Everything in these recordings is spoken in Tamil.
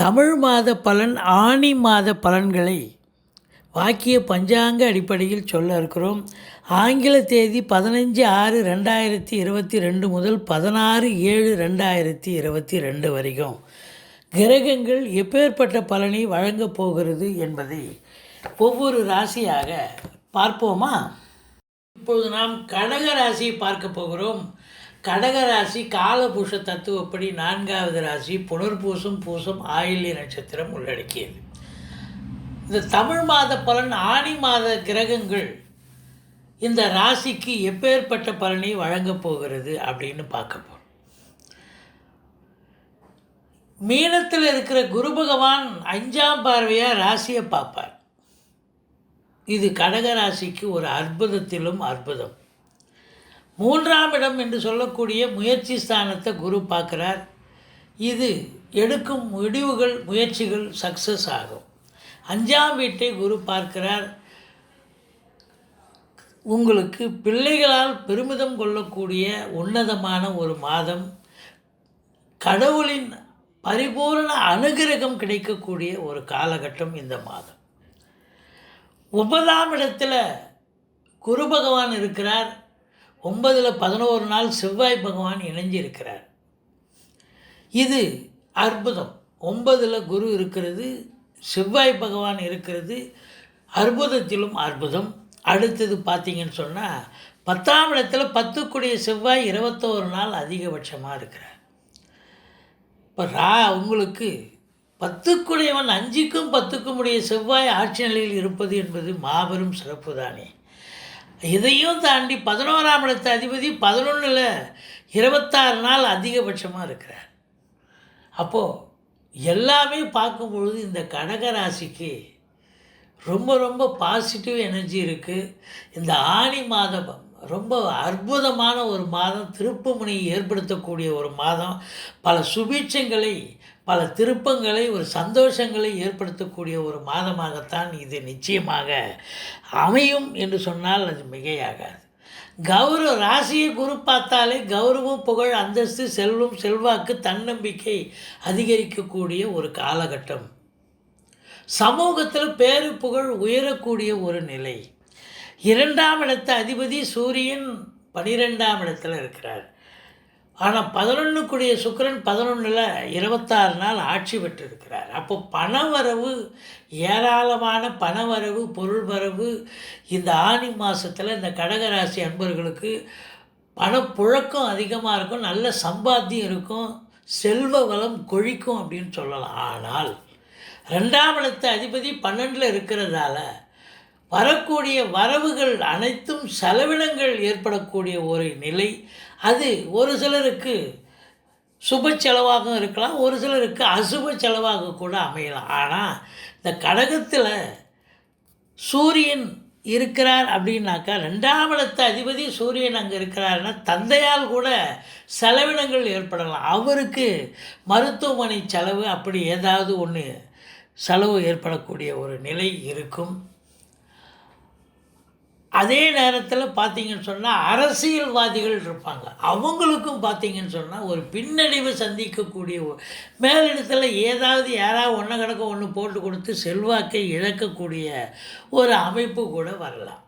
தமிழ் மாத பலன் ஆணி மாத பலன்களை வாக்கிய பஞ்சாங்க அடிப்படையில் சொல்ல இருக்கிறோம். ஆங்கில தேதி பதினஞ்சு ஆறு ரெண்டாயிரத்தி இருபத்தி ரெண்டு முதல் பதினாறு ஏழு ரெண்டாயிரத்தி இருபத்தி ரெண்டு வரைக்கும். கிரகங்கள் எப்பேற்பட்ட பலனை வழங்கப் போகிறது என்பதை ஒவ்வொரு ராசியாக பார்ப்போமா? இப்போது நாம் கடக ராசியை பார்க்க போகிறோம். கடக ராசி காலபூஷ தத்துவப்படி நான்காவது ராசி புனர்பூசம் பூசம் ஆயில்ய நட்சத்திரம் உள்ளடக்கியது. இந்த தமிழ் மாத பலன் ஆணி மாத கிரகங்கள் இந்த ராசிக்கு எப்பேற்பட்ட பலனை வழங்கப் போகிறது அப்படின்னு பார்க்க போகிறோம் மீனத்தில் இருக்கிற குரு பகவான் அஞ்சாம் பார்வையாக ராசியை பார்ப்பார். இது கடக ராசிக்கு ஒரு அற்புதத்திலும் அற்புதம். மூன்றாம் இடம் என்று சொல்லக்கூடிய முயற்சி ஸ்தானத்தை குரு பார்க்குறார். இது எடுக்கும் முடிவுகள் முயற்சிகள் சக்ஸஸ் ஆகும். அஞ்சாம் வீட்டை குரு பார்க்கிறார். உங்களுக்கு பிள்ளைகளால் பெருமிதம் கொள்ளக்கூடிய உன்னதமான ஒரு மாதம். கடவுளின் பரிபூரண அனுகிரகம் கிடைக்கக்கூடிய ஒரு காலகட்டம் இந்த மாதம். ஒன்பதாம் இடத்துல குரு பகவான் இருக்கிறார். ஒன்பதில் பதினோரு நாள் செவ்வாய் பகவான் இணைஞ்சிருக்கிறார். இது அற்புதம். ஒன்பதில் குரு இருக்கிறது செவ்வாய் பகவான் இருக்கிறது அற்புதத்திலும் அற்புதம். அடுத்தது பார்த்தீங்கன்னு சொன்னால் பத்தாம் இடத்துல பத்துக்குடிய செவ்வாய் இருபத்தோரு நாள் அதிகபட்சமாக இருக்கிறார். இப்போ ரா உங்களுக்கு பத்துக்குடையவன் அஞ்சுக்கும் பத்துக்கும் உடைய செவ்வாய் ஆட்சி நிலையில் இருப்பது என்பது மாபெரும் சிறப்பு தானே இதையும் தாண்டி பதினோராம் இடத்த அதிபதி பதினொன்றில் இருபத்தாறு நாள் அதிகபட்சமாக இருக்கிறார். அப்போது எல்லாமே பார்க்கும் பொழுது இந்த கடக ராசிக்கு ரொம்ப ரொம்ப பாசிட்டிவ் எனர்ஜி இருக்குது இந்த ஆணி மாதம் ரொம்ப அற்புதமான ஒரு மாதம். திருப்புமுனையை ஏற்படுத்தக்கூடிய ஒரு மாதம். பல சுபீட்சங்களை பல திருப்பங்களை ஒரு சந்தோஷங்களை ஏற்படுத்தக்கூடிய ஒரு மாதமாகத்தான் இது நிச்சயமாக அமையும் என்று சொன்னால் அது மிகையாகாது. கௌரவ ராசியை குரு பார்த்தாலே கௌரவம் புகழ் அந்தஸ்து செல்வம் செல்வாக்கு தன்னம்பிக்கை அதிகரிக்கக்கூடிய ஒரு காலகட்டம். சமூகத்தில் பேரு புகழ் உயரக்கூடிய ஒரு நிலை. இரண்டாம் இடத்த அதிபதி சூரியன் பனிரெண்டாம் இடத்துல இருக்கிறார். ஆனால் பதினொன்றுக்குரிய சுக்கரன் பதினொன்றில் இருபத்தாறு நாள் ஆட்சி பெற்றிருக்கிறார். அப்போ பணவரவு ஏராளமான பணவரவு பொருள் வரவு இந்த ஆனி மாதத்தில் இந்த கடகராசி அன்பர்களுக்கு பணப்புழக்கம் அதிகமாக இருக்கும் நல்ல சம்பாத்தியம் இருக்கும் செல்வ வளம் கொழிக்கும் அப்படின்னு சொல்லலாம். ஆனால் ரெண்டாம் இடத்து அதிபதி பன்னெண்டில் இருக்கிறதால வரக்கூடிய வரவுகள் அனைத்தும் செலவினங்கள் ஏற்படக்கூடிய ஒரு நிலை. அது ஒரு சிலருக்கு சுப செலவாகவும் இருக்கலாம் ஒரு சிலருக்கு அசுப செலவாக கூட அமையலாம். ஆனால் இந்த கடகத்தில் சூரியன் இருக்கிறார் அப்படின்னாக்கா ரெண்டாம் இடத்து அதிபதி சூரியன் அங்கே இருக்கிறாருன்னா தந்தையால் கூட செலவினங்கள் ஏற்படலாம். அவருக்கு மருத்துவமனை செலவு அப்படி ஏதாவது ஒன்று செலவு ஏற்படக்கூடிய ஒரு நிலை இருக்கும். அதே நேரத்தில் பார்த்தீங்கன்னு சொன்னால் அரசியல்வாதிகள் இருப்பாங்க. அவங்களுக்கும் பார்த்தீங்கன்னு சொன்னால் ஒரு பின்னடைவு சந்திக்கக்கூடிய மேலிடத்தில் ஏதாவது யாராவது ஒன்று கணக்கு ஒன்று போட்டு கொடுத்து செல்வாக்கை இழக்கக்கூடிய ஒரு அமைப்பு கூட வரலாம்.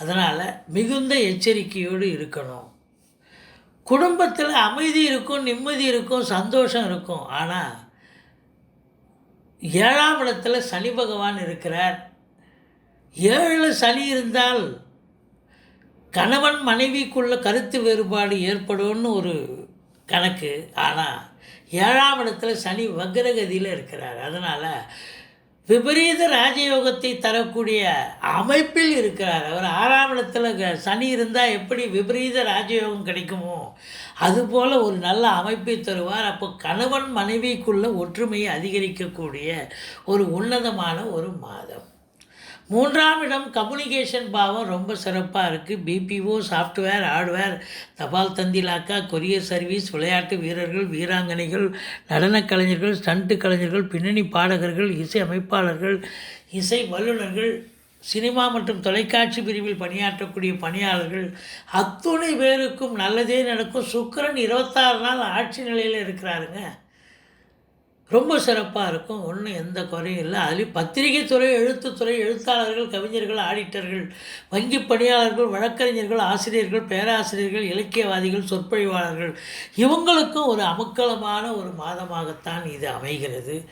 அதனால் மிகுந்த எச்சரிக்கையோடு இருக்கணும். குடும்பத்தில் அமைதி இருக்கும் நிம்மதி இருக்கும் சந்தோஷம் இருக்கும். ஆனால் ஏழாம் இடத்துல சனி பகவான் இருக்கிறார். ஏழில் சனி இருந்தால் கணவன் மனைவிக்குள்ள கருத்து வேறுபாடு ஏற்படும்னு ஒரு கணக்கு. ஆனால் ஏழாம் இடத்துல சனி வக்ரகதியில் இருக்கிறார். அதனால் விபரீத ராஜயோகத்தை தரக்கூடிய அமைப்பில் இருக்கிறார். அவர் ஆறாம் இடத்துல க- சனி இருந்தால் எப்படி விபரீத ராஜயோகம் கிடைக்குமோ அதுபோல் ஒரு நல்ல அமைப்பை தருவார். அப்போ கணவன் மனைவிக்குள்ள ஒற்றுமையை அதிகரிக்கக்கூடிய ஒரு உன்னதமான ஒரு மாதம். மூன்றாம் இடம் கம்யூனிகேஷன் பாவம் ரொம்ப சிறப்பாக இருக்குது பிபிஓ சாஃப்ட்வேர் ஹார்ட்வேர் தபால் தந்திலாக்கா கொரியர் சர்வீஸ் விளையாட்டு வீரர்கள் வீராங்கனைகள் நடனக் கலைஞர்கள் ஸ்டண்ட்டு கலைஞர்கள் பின்னணி பாடகர்கள் இசை அமைப்பாளர்கள் இசை வல்லுநர்கள் சினிமா மற்றும் தொலைக்காட்சி பிரிவில் பணியாற்றக்கூடிய பணியாளர்கள் அத்துணை பேருக்கும் நல்லதே நடக்கும். சுக்கரன் இருபத்தாறு நாள் ஆட்சி நிலையில் இருக்கிறாருங்க. ரொம்ப சிறப்பாக இருக்கும். ஒன்றும் எந்த குறையும் இல்லை. அதுலேயும் பத்திரிகை துறை எழுத்துத்துறை எழுத்தாளர்கள் கவிஞர்கள் ஆடிட்டர்கள் வங்கி பணியாளர்கள் வழக்கறிஞர்கள் ஆசிரியர்கள் பேராசிரியர்கள் இலக்கியவாதிகள் சொற்பொழிவாளர்கள் இவங்களுக்கும் ஒரு அமக்கலமான ஒரு மாதமாகத்தான் இது அமைகிறது.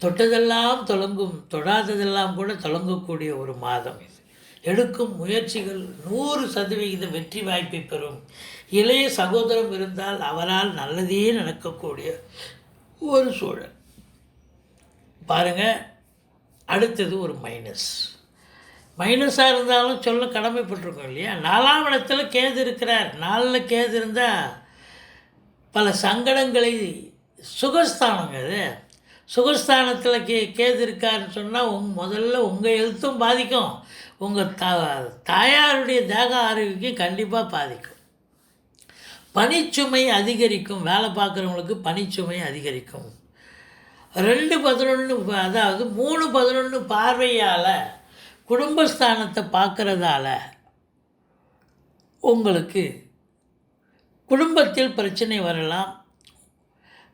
தொட்டதெல்லாம் தொடங்கும் தொடாததெல்லாம் கூட தொடங்கக்கூடிய ஒரு மாதம் இது. எடுக்கும் முயற்சிகள் நூறு சதவிகித வெற்றி வாய்ப்பை பெறும். இளைய சகோதரம் இருந்தால் அவரால் நல்லதே நடக்கக்கூடிய ஒரு சூழல். பாருங்கள் அடுத்தது ஒரு மைனஸ் மைனஸாக இருந்தாலும் சொல்ல கடமைப்பட்டிருக்கோம் இல்லையா? நாலாம் இடத்துல கேது இருக்கிறார். நாலில் கேது இருந்தால் பல சங்கடங்களை சுகஸ்தானங்க அது. சுகஸ்தானத்தில் கே கேது இருக்காருன்னு சொன்னால் உங் முதல்ல உங்கள் எழுத்தும் பாதிக்கும். உங்கள் த தாயாருடைய தேக ஆரோக்கியம் கண்டிப்பாக பாதிக்கும். பனிச்சுமை அதிகரிக்கும். வேலை பார்க்குறவங்களுக்கு பனிச்சுமை அதிகரிக்கும். ரெண்டு பதினொன்று அதாவது மூணு பதினொன்று பார்வையால் குடும்பஸ்தானத்தை பார்க்குறதால உங்களுக்கு குடும்பத்தில் பிரச்சனை வரலாம்.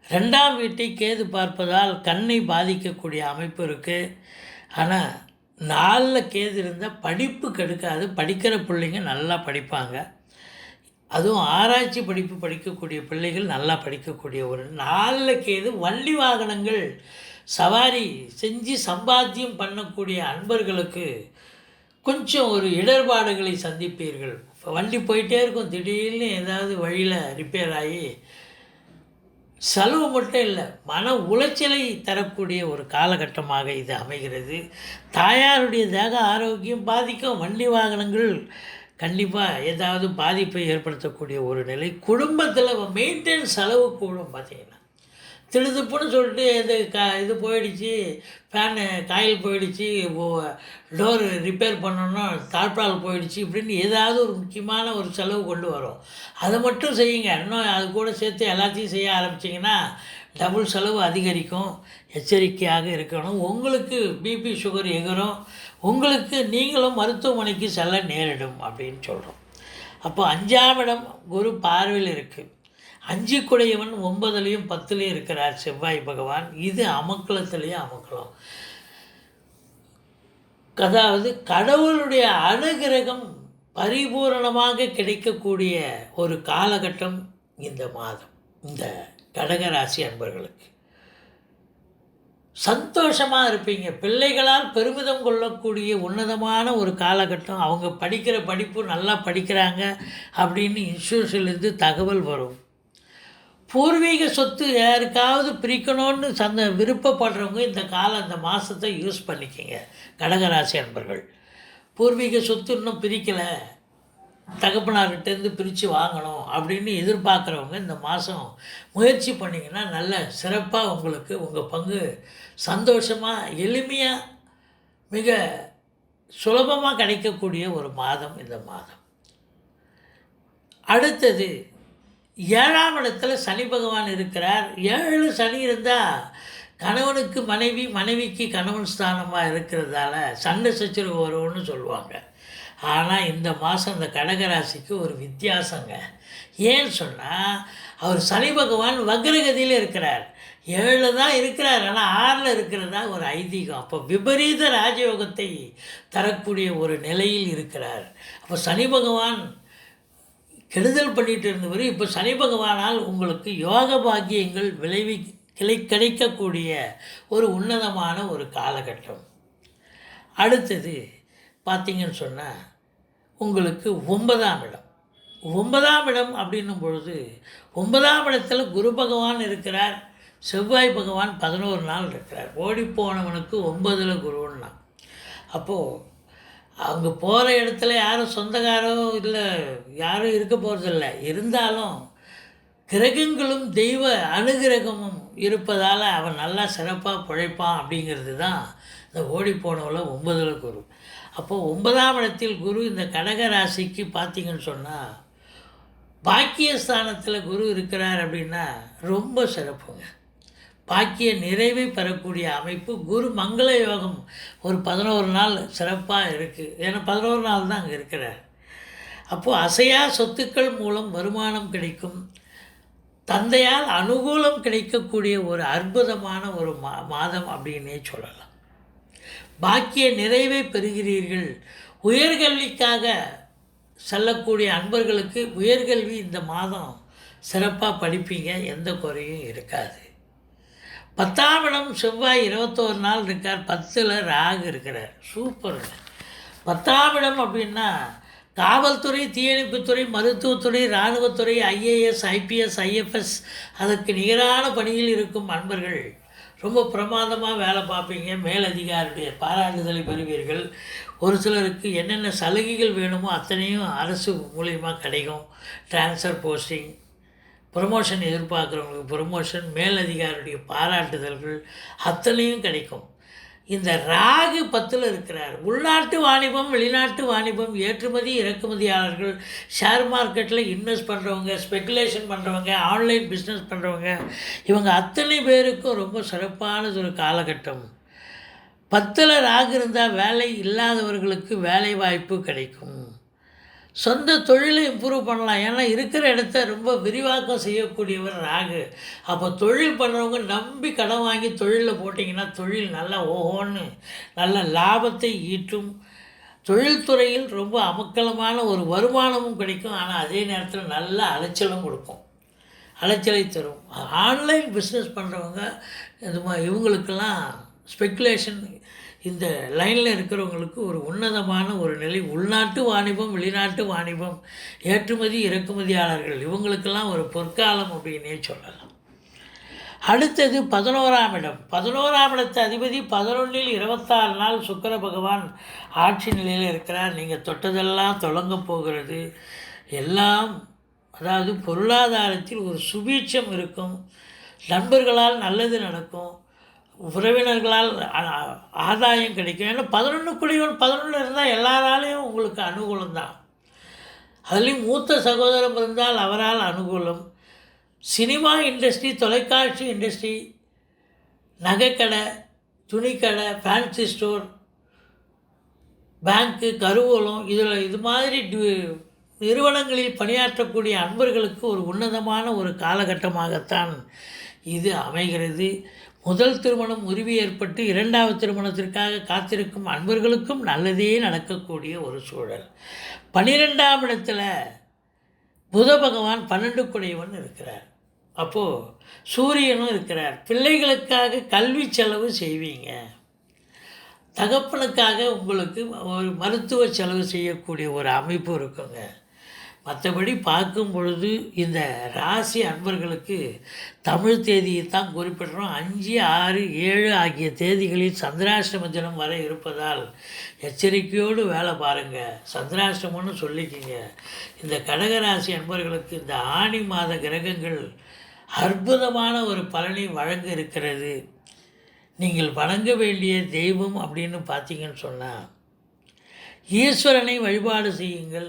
ரெண்டாம் வீட்டை கேது பார்ப்பதால் கண்ணை பாதிக்கக்கூடிய அமைப்பு இருக்குது ஆனால் நாலில் கேது இருந்தால் படிப்பு கெடுக்காது. படிக்கிற பிள்ளைங்க நல்லா படிப்பாங்க. அதுவும் ஆராய்ச்சி படிப்பு படிக்கக்கூடிய பிள்ளைகள் நல்லா படிக்கக்கூடிய ஒரு நாளில் கேது வண்டி வாகனங்கள் சவாரி செஞ்சு சம்பாத்தியம் பண்ணக்கூடிய அன்பர்களுக்கு கொஞ்சம் ஒரு இடர்பாடுகளை சந்திப்பீர்கள். இப்போ வண்டி போயிட்டே இருக்கும். திடீர்னு ஏதாவது வழியில் ரிப்பேர் ஆகி செலவு மட்டும் இல்லை மன உளைச்சலை தரக்கூடிய ஒரு காலகட்டமாக இது அமைகிறது. தாயாருடைய தேக ஆரோக்கியம் பாதிக்கும். வண்டி வாகனங்கள் கண்டிப்பாக ஏதாவது பாதிப்பை ஏற்படுத்தக்கூடிய ஒரு நிலை. குடும்பத்தில் மெயின்டெனன்ஸ் செலவு கூடும் பார்த்தீங்கன்னா திடுதுப்புன்னு சொல்லிட்டு இது க இது போயிடுச்சு ஃபேனு காயில் போயிடுச்சு டோர் ரிப்பேர் பண்ணணும் தாழ்பால் போயிடுச்சு இப்படின்னு ஏதாவது ஒரு முக்கியமான ஒரு செலவு கொண்டு வரும். அதை மட்டும் செய்யுங்க. இன்னும் அது கூட சேர்த்து எல்லாத்தையும் செய்ய ஆரம்பிச்சிங்கன்னா டபுள் செலவு அதிகரிக்கும். எச்சரிக்கையாக இருக்கணும். உங்களுக்கு பிபி சுகர் எகரும். உங்களுக்கு நீங்களும் மருத்துவமனைக்கு செல்ல நேரிடும் அப்படின்னு சொல்கிறோம் அப்போ அஞ்சாம் இடம் குரு பார்வையில் இருக்குது அஞ்சு குடையவன் ஒன்பதுலேயும் பத்துலேயும் இருக்கிறார் செவ்வாய் பகவான். இது அமக்கலத்துலேயும் அமக்கலம். அதாவது கடவுளுடைய அனுகிரகம் பரிபூரணமாக கிடைக்கக்கூடிய ஒரு காலகட்டம் இந்த மாதம் இந்த கடகராசி அன்பர்களுக்கு. சந்தோஷமாக இருப்பீங்க. பிள்ளைகளால் பெருமிதம் கொள்ளக்கூடிய உன்னதமான ஒரு காலகட்டம். அவங்க படிக்கிற படிப்பு நல்லா படிக்கிறாங்க அப்படின்னு இன்சூரன்ஸ்லேருந்து தகவல் வரும். பூர்வீக சொத்து யாருக்காவது பிரிக்கணும்னு சந்த விருப்பப்படுறவங்க இந்த காலம் இந்த மாதத்தை யூஸ் பண்ணிக்கங்க. கடகராசி அன்பர்கள். பூர்வீக சொத்து இன்னும் பிரிக்கலை. தகப்பனார்கிட்டேருந்து பிரித்து வாங்கணும் அப்படின்னு எதிர்பார்க்குறவங்க இந்த மாதம் முயற்சி பண்ணிங்கன்னா நல்ல சிறப்பாக உங்களுக்கு உங்கள் பங்கு சந்தோஷமாக எளிமையாக மிக சுலபமாக கிடைக்கக்கூடிய ஒரு மாதம் இந்த மாதம். அடுத்தது ஏழாம் இடத்துல சனி பகவான் இருக்கிறார். ஏழு சனி இருந்தால் கணவனுக்கு மனைவி மனைவிக்கு கணவன் ஸ்தானமாக இருக்கிறதால சண்டை சச்சரவு வரும்னு சொல்லுவாங்க. ஆனால் இந்த மாதம் இந்த கடகராசிக்கு ஒரு வித்தியாசங்க. ஏன்னு சொன்னால் அவர் சனி பகவான் வக்ரகதியில் இருக்கிறார். ஏழில் தான் இருக்கிறார் ஆனால் ஆறில் இருக்கிறதா ஒரு ஐதீகம். அப்போ விபரீத ராஜயோகத்தை தரக்கூடிய ஒரு நிலையில் இருக்கிறார். அப்போ சனி பகவான் கெடுதல் பண்ணிட்டு இருந்தவர் இப்போ சனி பகவானால் உங்களுக்கு யோக பாக்கியங்கள் விளைவி கிளை கிடைக்கக்கூடிய ஒரு உன்னதமான ஒரு காலகட்டம். அடுத்தது பார்த்திங்கன்னு சொன்னால் உங்களுக்கு ஒன்பதாம் இடம். ஒன்பதாம் இடம் அப்படின்னும் பொழுது ஒன்பதாம் இடத்துல குரு பகவான் இருக்கிறார். செவ்வாய் பகவான் பதினோரு நாள் இருக்கிறார். ஓடிப்போனவனுக்கு ஒன்பதில் குருன்னா அப்போது அவங்க போகிற இடத்துல யாரும் சொந்தக்காரோ இல்லை யாரும் இருக்க போகிறதில்ல இருந்தாலும் கிரகங்களும் தெய்வ அனுகிரகமும் இருப்பதால் அவன் நல்லா சிறப்பாக பிழைப்பான் அப்படிங்கிறது தான் இந்த ஓடி ஒன்பதில் குரு. அப்போது ஒன்பதாம் இடத்தில் குரு இந்த கடக ராசிக்கு பார்த்தீங்கன்னு சொன்னால் பாக்கியஸ்தானத்தில் குரு இருக்கிறார் அப்படின்னா ரொம்ப சிறப்புங்க. பாக்கிய நிறைவை பெறக்கூடிய அமைப்பு குரு மங்கள யோகம் ஒரு பதினோரு நாள் சிறப்பாக இருக்குது ஏன்னா பதினோரு நாள் தான் அங்கே இருக்கிறார். அப்போது அசையா சொத்துக்கள் மூலம் வருமானம் கிடைக்கும். தந்தையால் அனுகூலம் கிடைக்கக்கூடிய ஒரு அற்புதமான ஒரு மா மாதம் அப்படின்னே சொல்லலாம். பாக்கிய நிறைவை பெறுகிறீர்கள். உயர்கல்விக்காக செல்லக்கூடிய அன்பர்களுக்கு உயர்கல்வி இந்த மாதம் சிறப்பாக படிப்பீங்க எந்த குறையும் இருக்காது. பத்தாம் இடம் செவ்வாய் இருபத்தோரு நாள் இருக்கார் பத்தில் ராகு இருக்கிறார். சூப்பருங்க பத்தாம் இடம் அப்படின்னா காவல்துறை தீயணைப்புத்துறை மருத்துவத்துறை இராணுவத்துறை ஐஏஎஸ் ஐபிஎஸ் ஐஎஃப்எஸ் அதற்கு நிகரான பணியில் இருக்கும் அன்பர்கள். ரொம்ப பிரமாதமாக வேலை பார்ப்பீங்க. மேலதிகாரியுடைய பாராட்டுதலை பெறுவீர்கள். ஒரு சிலருக்கு என்னென்ன சலுகைகள் வேணுமோ அத்தனையும் அரசு மூலியமாக கிடைக்கும். ட்ரான்ஸ்ஃபர் போஸ்டிங் ப்ரொமோஷன் எதிர்பார்க்குறவங்களுக்கு ப்ரொமோஷன் மேலதிகாரியுடைய பாராட்டுதல்கள் அத்தனையும் கிடைக்கும். இந்த ராகு பத்தில் இருக்கிறார். உள்நாட்டு வாணிபம் வெளிநாட்டு வாணிபம் ஏற்றுமதி இறக்குமதியாளர்கள் ஷேர் மார்க்கெட்டில் இன்வெஸ்ட் பண்ணுறவங்க ஸ்பெக்குலேஷன் பண்ணுறவங்க ஆன்லைன் பிஸ்னஸ் பண்ணுறவங்க இவங்க அத்தனை பேருக்கும் ரொம்ப சிறப்பானது ஒரு காலகட்டம். பத்தில் ராகு இருந்தால் வேலை இல்லாதவர்களுக்கு வேலை வாய்ப்பு கிடைக்கும். சொந்த தொழிலை இம்ப்ரூவ் பண்ணலாம். ஏன்னா இருக்கிற இடத்த ரொம்ப விரிவாக்கம் செய்யக்கூடியவர் ராகு. அப்போ தொழில் பண்ணுறவங்க நம்பி கடன் வாங்கி தொழிலில் போட்டிங்கன்னா தொழில் நல்லா ஓஹோன்னு நல்ல லாபத்தை ஈட்டும். தொழில்துறையில் ரொம்ப அமக்கலமான ஒரு வருமானமும் கிடைக்கும். ஆனால் அதே நேரத்தில் நல்ல அலைச்சலும் கொடுக்கும். அலைச்சலை தரும். ஆன்லைன் பிஸ்னஸ் பண்ணுறவங்க இது மாதிரி இவங்களுக்கெல்லாம் ஸ்பெக்குலேஷன் இந்த லைனில் இருக்கிறவங்களுக்கு ஒரு உன்னதமான ஒரு நிலை உள்நாட்டு வாணிபம் வெளிநாட்டு வாணிபம் ஏற்றுமதி இறக்குமதியாளர்கள் இவங்களுக்கெல்லாம் ஒரு பொற்காலம் அப்படின்னே சொல்லலாம். அடுத்தது பதினோராம் இடம். பதினோராம் இடத்து அதிபதி பதினொன்றில் இருபத்தாறு நாள் சுக்கர பகவான் ஆட்சி நிலையில் இருக்கிறார். நீங்கள் தொட்டதெல்லாம் தொடங்க போகிறது. எல்லாம் அதாவது பொருளாதாரத்தில் ஒரு சுபீட்சம் இருக்கும். நண்பர்களால் நல்லது நடக்கும். உறவினர்களால் ஆதாயம் கிடைக்கும். ஏன்னா பதினொன்று குடிவன் பதினொன்று இருந்தால் எல்லாராலையும் உங்களுக்கு அனுகூலம் தான். அதுலேயும் மூத்த சகோதரம் இருந்தால் அவரால் அனுகூலம். சினிமா இண்டஸ்ட்ரி தொலைக்காட்சி இண்டஸ்ட்ரி நகைக்கடை துணிக்கடை ஃபேன்சி ஸ்டோர் பேங்க்கு கருவூலம் இதில் இது மாதிரி நிறுவனங்களில் பணியாற்றக்கூடிய அன்பர்களுக்கு ஒரு உன்னதமான ஒரு காலகட்டமாகத்தான் இது அமைகிறது. முதல் திருமணம் உரிமை ஏற்பட்டு இரண்டாவது திருமணத்திற்காக காத்திருக்கும் அன்பர்களுக்கும் நல்லதே நடக்கக்கூடிய ஒரு சூழல். பன்னிரெண்டாம் இடத்துல புத பகவான் பன்னெண்டு குடையவன் இருக்கிறார். அப்போது சூரியனும் இருக்கிறார். பிள்ளைகளுக்காக கல்வி செலவு செய்வீங்க. தகப்பனுக்காக உங்களுக்கு ஒரு மருத்துவ செலவு செய்யக்கூடிய ஒரு அமைப்பு இருக்குங்க. மற்றபடி பார்க்கும் பொழுது இந்த ராசி அன்பர்களுக்கு தமிழ் தேதியை தான் குறிப்பிடுறோம். அஞ்சு ஆறு ஏழு ஆகிய தேதிகளில் சந்திராஷ்டம தினம் வர இருப்பதால் எச்சரிக்கையோடு வேலை பாருங்கள் சந்திராஷ்டமம்னு சொல்லிக்கிங்க. இந்த கடகராசி அன்பர்களுக்கு இந்த ஆணி மாத கிரகங்கள் அற்புதமான ஒரு பலனை வழங்க இருக்கிறது. நீங்கள் வணங்க வேண்டிய தெய்வம் அப்படின்னு பார்த்தீங்கன்னு சொன்னால் ஈஸ்வரனை வழிபாடு செய்யுங்கள்.